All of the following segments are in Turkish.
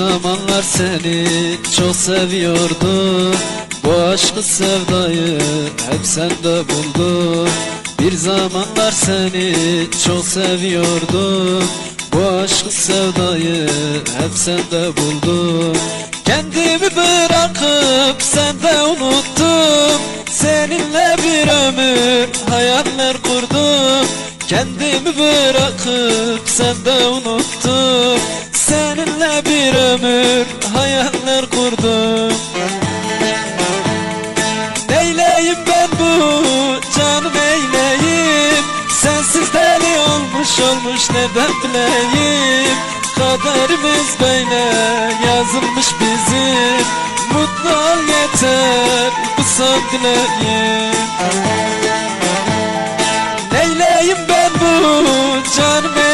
zamanlar seni çok seviyordum. Bu aşkı sevdayı hep sende buldum. Bir zamanlar seni çok seviyordum. Bu aşkı sevdayı hep sende buldum. Kendimi bırakıp sende unuttum. Seninle bir ömür hayaller kurdum. Kendimi bırakıp sende unuttum Seninle bir ömür hayaller kurdum. Neyleyim ben bu canım eyleyim Sensiz deli olmuş olmuş nereden bileyim Kaderimiz böyle yazılmış bizim. Mutlu ol yeter bu son dileğim Neyleyim ben bu canım eyleyim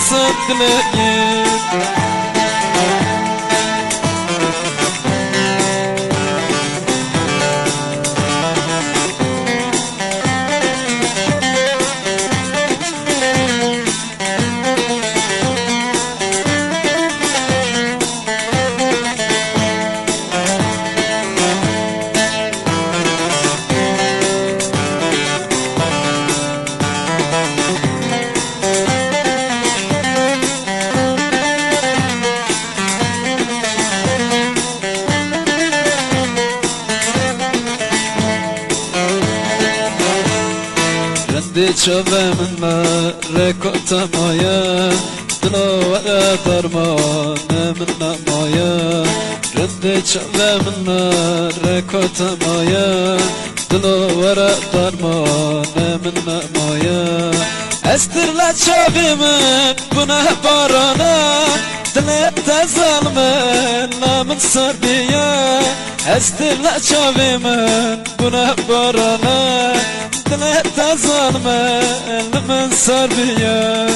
sıdlık yeter bu son dileğim Rendi çöveminle rekota moja Dlovara darmane minna moja Rendi çöveminle rekota moja Dlovara darmane minna moja Estirle çövimin buna barana Dilette zalmen namın sarbiya Estirle çövimin buna barana Dilette zalmen sarbiya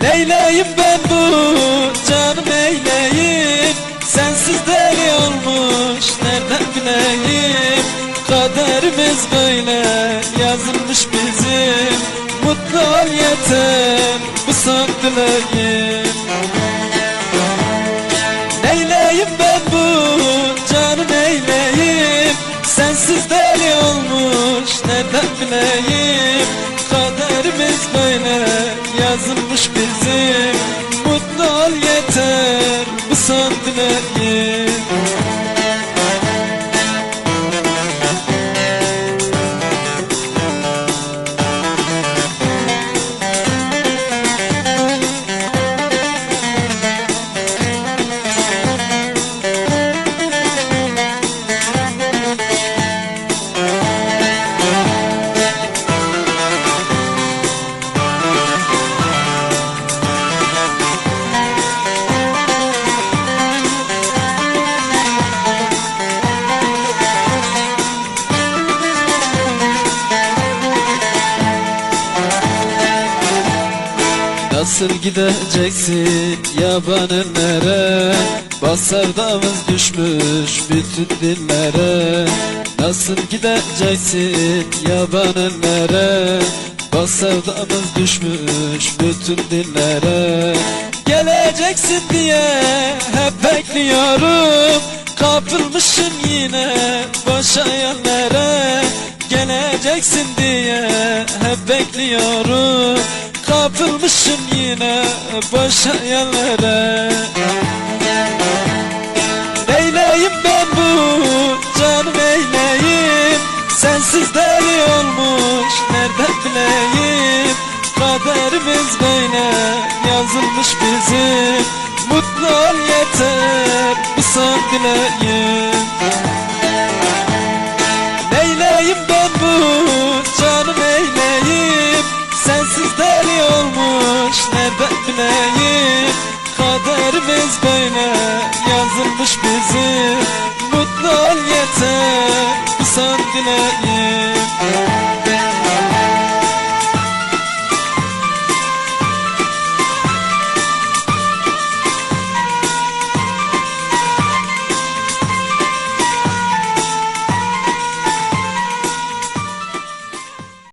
Neyleyim ben bu canım eyleyim Sensiz deli olmuş nereden bileyim? Kaderimiz böyle yazılmış bizim. Mutlu ol yeter bu son dileğim Nasıl gideceksin? Yaban ellere Bak sevdamız düşmüş bütün dillere Nasıl gideceksin? Yaban ellere Bak sevdamız düşmüş bütün dillere Geleceksin diye hep bekliyorum. Kapılmışım yine boş hayallere Geleceksin diye hep bekliyorum Kapılmışım yine boş hayallere Neyleyim ben bu canım eyleyim Sensiz deli olmuş nereden bileyim? Kaderimiz böyle yazılmış bizim. Mutlu ol yeter bu son dileğim bileyim Kaderimiz böyle yazılmış bizim Mutlu ol yeter bu son dileğim